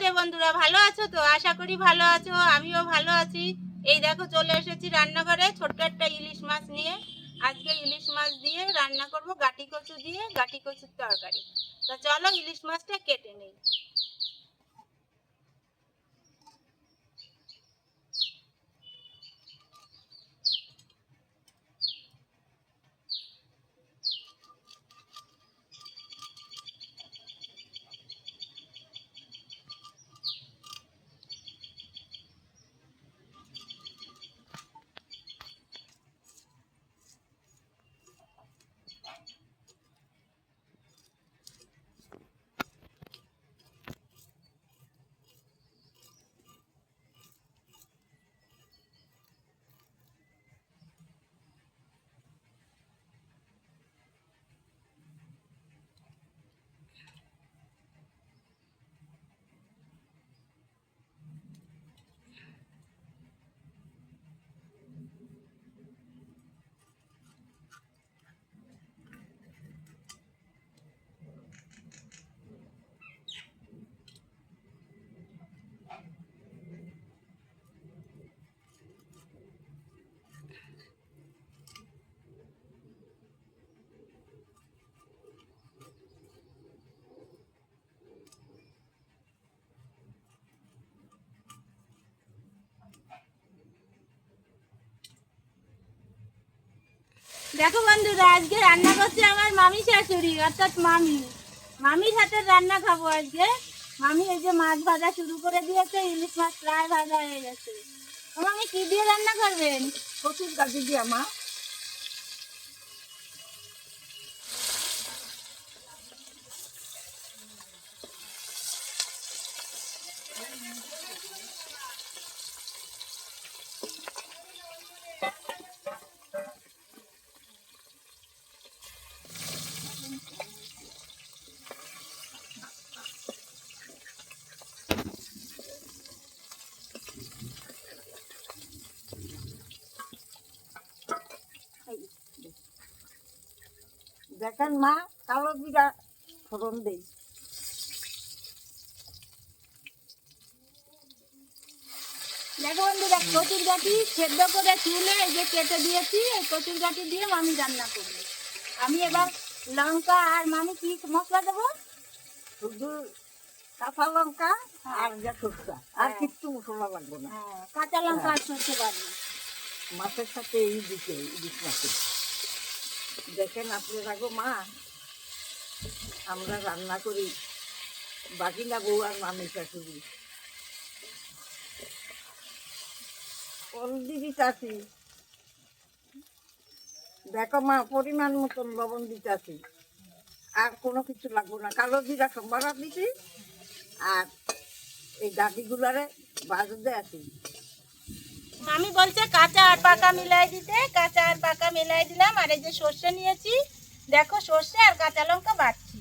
রাধে বন্ধুরা, ভালো আছো তো? আশা করি ভালো আছো, আমিও ভালো আছি। এই দেখো, চলে এসেছি রান্নাঘরে ছোট্ট একটা ইলিশ মাছ নিয়ে। আজকে ইলিশ মাছ দিয়ে রান্না করব গাটি কচু দিয়ে, গাটি কচুর তরকারি। তো চলো ইলিশ মাছটা কেটে নেই। দেখো বন্ধুরা, আজকে রান্না করছে আমার মামি শাশুড়ি, অর্থাৎ মামি। মামির হাতে রান্না খাব আজকে। মামি এই যে মাছ ভাজা শুরু করে দিয়েছে, ইলিশ মাছ প্রায় ভাজা হয়ে গেছে। মামি, কি দিয়ে রান্না করবেন? কচুর গাছি দিয়া, মা। দেখেন মা কালো জিরা ফোড়ন দেই। দেখো বন্ধুরা কচুর গাঠি সেদ্ধ করে তুলে এই যে কেটে দিয়েছি এই কচুর গাঠি দিয়ে মামি রান্না করবে। আমি এবার লঙ্কা আর মামি কি মশলা দেবো? শুধু কাঁচা লঙ্কা আর যা সরষা। আর হ্যাঁ। কিচ্ছু মশলা লাগবে না। হ্যাঁ, কাঁচা লঙ্কা আর সরষে পারব মাছের সাথে এই দিকে ইলিশ মাছের। দেখেন আপনারা গো মা, আমরা রান্না করি বাকিনা বউ আর মামি শাশুড়ি। দিদি চাষি। দেখো মা, পরিমাণ মতন লবণ দিতেছি। আর কোনো কিছু লাগবো না। কালো জিরা সম্বার দিছি, আর এই গাঠিগুলারে বাজতে আছি। মামি বলছে, কাঁচা আর পাকা মিলাই দিতে। কাঁচা আর পাকা মিলাই দিলাম, আর এই যে সর্ষে নিয়েছি। দেখো সর্ষে আর কাঁচা লঙ্কা বাটছি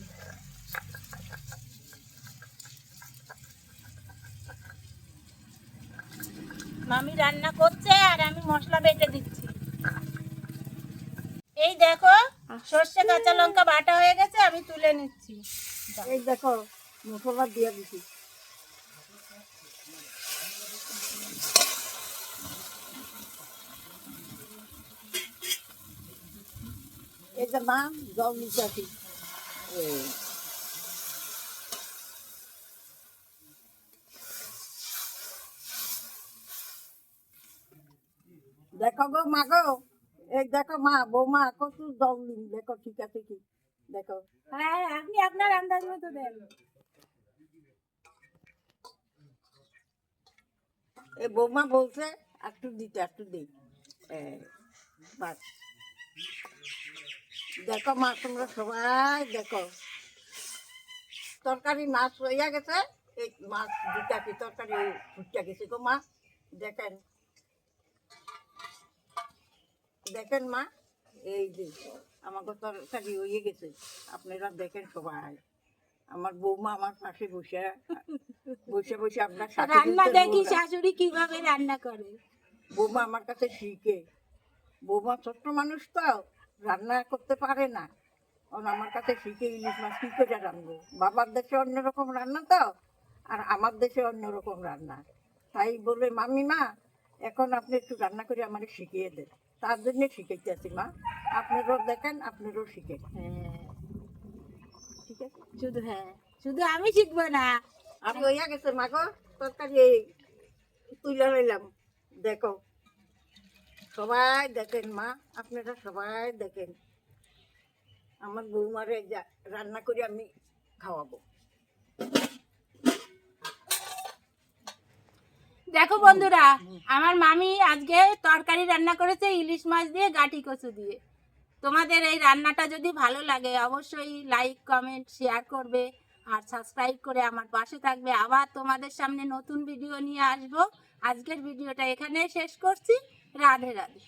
মামি রান্না করছে, আর আমি মশলা বেটে দিচ্ছি। এই দেখো, সর্ষে, কাঁচা লঙ্কা বাটা হয়ে গেছে, আমি তুলে নিচ্ছি। এই দেখো মশলা দিয়ে দিছি যে মা জল দিতে আছি দেখো গো মা গো এই দেখো মা বৌমা কত জল দিন দেখো ঠিক আছে কি? দেখো। হ্যাঁ আপনি আপনার আন্দাজ মতো দেন। এই বৌমা বলছে একটু দিতে একটু দিই। বাস। দেখো মা তোমরা সবাই দেখো। তরকারি মাছ হইয়া গেছে। এই মাছ দিতে তরকারি ফুটতে গেছে গো মা। দেখেন। দেখেন মা এই যে আমাকে তরকারি হয়ে গেছে। আপনারা দেখেন সবাই। আমার বৌমা আমার পাশে বসে বসে বসে আপনার সাথে রান্না দেখি শাশুড়ি কীভাবে রান্না করে? বৌমা আমার কাছে শিখে। বৌমা ছোট্ট মানুষ তো। রান্না করতে পারে না। ওর আমার কাছে শিখে ইলিশ মাছ কী করে রান্নবো বাবার দেশে অন্যরকম রান্না তো আর আমার দেশে অন্যরকম রান্না। তাই বলে মামি মা এখন আপনি একটু রান্না করে আমার শিখিয়ে দেন। তার জন্য শিখেছি আছি মা। আপনারও দেখেন আপনারও শিখেন। হ্যাঁ ঠিক আছে? শুধু হ্যাঁ। শুধু আমি শিখব না। আমি হইয়া গেছে মা গো। তরকারি এই তুলে রইলাম দেখো। সবাই দেখেন মা, আপনারা সবাই দেখেন। আমার বৌমারে রান্না করে আমি খাওয়াবো। দেখো বন্ধুরা, আমার মামি আজকে তরকারি রান্না করেছে, ইলিশ মাছ দিয়ে, গাটি কচু দিয়ে। তোমাদের এই রান্নাটা যদি ভালো লাগে, অবশ্যই লাইক কমেন্ট শেয়ার করবে আর সাবস্ক্রাইব করে আমার পাশে থাকবে। আবার তোমাদের সামনে নতুন ভিডিও নিয়ে আসব। আজকের ভিডিওটা এখানে শেষ করছি। রাধে রাধে